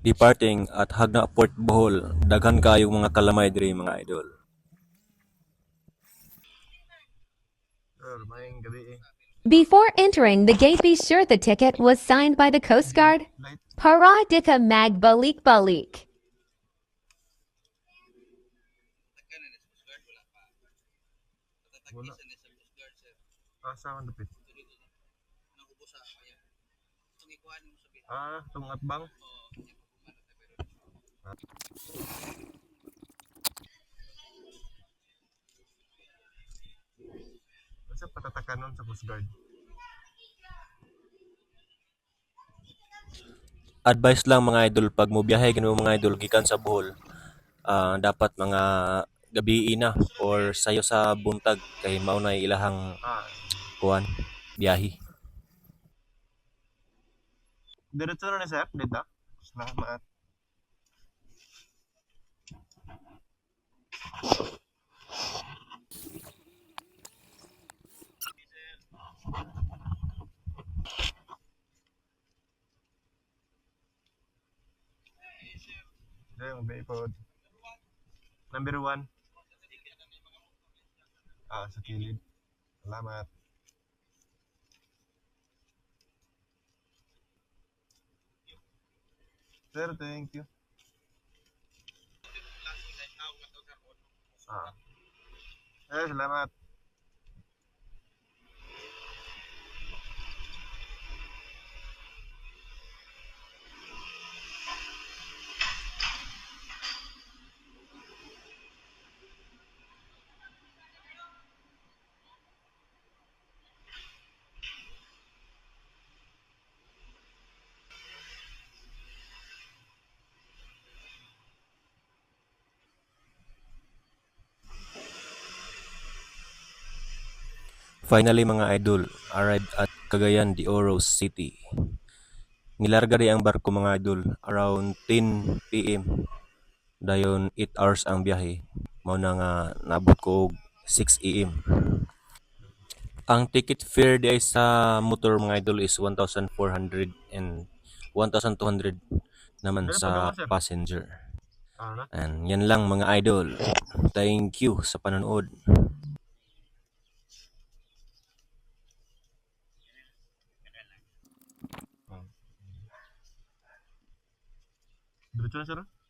departing at Hagna Port Bohol. Daghan kayong mga kalamay diri mga idol. Eh. Before entering the gate, be sure the ticket was signed by the Coast Guard. Para dika magbalik balik. Wala. Ah, sa man dapit. Ah, tungat bang? Ah. Asa patatakan nun sa Coast Guard? Advice lang mga idol pag mo biyahe ganun mga idol gikan sa Bohol. ah, dapat mga gabi na or sayo sa buntag kay mao na ilahang Ah, kuan biyahe. diretso na ni sir, dito. Salamat. Yung Baypod. Number one. Ah, sa kilid. Salamat. Sir, thank you. Ah. Eh, salamat. Finally mga idol, arrived at Cagayan de Oro City. Nilarga di ang barko mga idol around 10 PM. Dayon 8 hours ang biyahe. Mao na nga nabot ko og 6 AM. Ang ticket fare di sa motor mga idol is 1,400 and 1,200 naman sa passenger. Na? And yan lang mga idol. Thank you sa panonood. Diretso na sir?